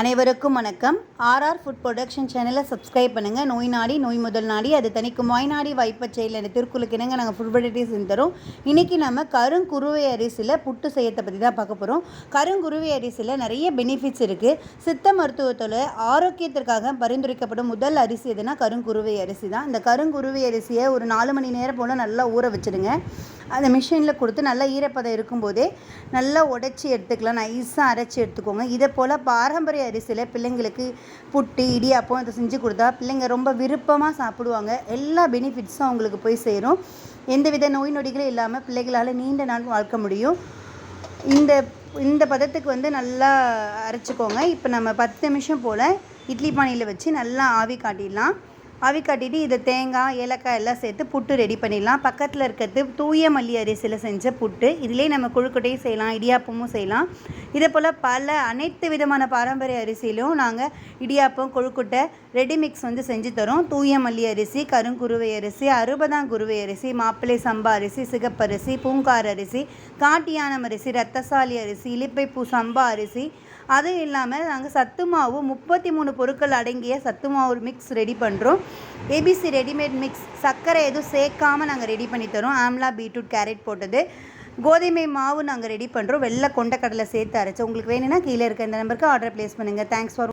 அனைவருக்கும் வணக்கம். RR food production சேனலை சப்ஸ்கிரைப் பண்ணுங்கள் நோய் நாடி நோய் முதல் நாடி அது தனிக்கும் வாய் நாடி வாய்ப்பச் செயல் என்ற இணங்க நாங்கள் ஃபுட் வெரைட்டிஸ் தரோம். இன்றைக்கி நம்ம கருங்குருவை அரிசியில் புட்டு செய்யத்தை பற்றி தான் பார்க்க போகிறோம் கருங்குருவை அரிசியில் நிறைய பெனிஃபிட்ஸ் இருக்குது சித்த மருத்துவத்தில் ஆரோக்கியத்திற்காக பரிந்துரைக்கப்படும் முதல் அரிசி எதுனா கருங்குருவை அரிசி தான். இந்த கருங்குருவை அரிசியை ஒரு நாலு மணி நேரம் போல் நல்லா ஊற வச்சுடுங்க. அதை மிஷினில் கொடுத்து நல்லா ஈரப்பதம் இருக்கும்போதே நல்லா உடச்சி எடுத்துக்கலாம். நைஸாக அரைச்சி எடுத்துக்கோங்க. இதை போல் பாரம்பரிய அரிசியில் பிள்ளைங்களுக்கு புட்டு இடியாப்பம் இதை செஞ்சு கொடுத்தா பிள்ளைங்க ரொம்ப விருப்பமாக சாப்பிடுவாங்க. எல்லா பெனிஃபிட்ஸும் அவங்களுக்கு போய் சேரும். எந்தவித நோய் நொடிகளும் இல்லாமல் பிள்ளைகளால் நீண்ட நாள் வாழ்க்க முடியும். இந்த இந்த பதத்துக்கு வந்து நல்லா அரைச்சிக்கோங்க. இப்போ நம்ம பத்து நிமிஷம் போல் இட்லி பானையில் வச்சு நல்லா ஆவி காட்டிடலாம். ஆவி காட்டிட்டு இதை தேங்காய் ஏலக்காய் எல்லாம் சேர்த்து புட்டு ரெடி பண்ணிடலாம். பக்கத்தில் இருக்கிறது தூய மல்லி அரிசியில் செஞ்ச புட்டு. இதிலே நம்ம கொழுக்கட்டையும் செய்யலாம் இடியாப்பமும் செய்யலாம். இதே போல் பல அனைத்து விதமான பாரம்பரிய அரிசியிலும் நாங்கள் இடியாப்பம் கொழுக்கட்டை ரெடி மிக்ஸ் வந்து செஞ்சு தரோம். தூய மல்லி அரிசி கருங்குருவை அரிசி அறுபதாம் குருவை அரிசி மாப்பிள்ளை சம்பா அரிசி சிகப்பரிசி பூங்கார் அரிசி காட்டியானம் அரிசி ரத்தசாலி அரிசி இலிப்பைப்பூ சம்பா அரிசி. அதுவும் இல்லாமல் நாங்கள் சத்து மாவு முப்பத்தி மூணு பொருட்கள் அடங்கிய சத்து மாவு மிக்ஸ் ரெடி பண்ணுறோம் A B C readymade mix சர்க்கரை எதுவும் சேர்க்காமல் நாங்கள் ரெடி பண்ணி தரோம். ஆம்லா பீட்ரூட் கேரட் போட்டது. கோதுமை மாவு நாங்கள் ரெடி பண்ணுறோம் வெள்ளை கொண்டக்கடலை சேர்த்து அரைச்சி. உங்களுக்கு வேணும்னா கீழே இருக்க இந்த நம்பருக்கு ஆர்டர் ப்ளேஸ் பண்ணுங்கள் தேங்க்ஸ் ஃபார்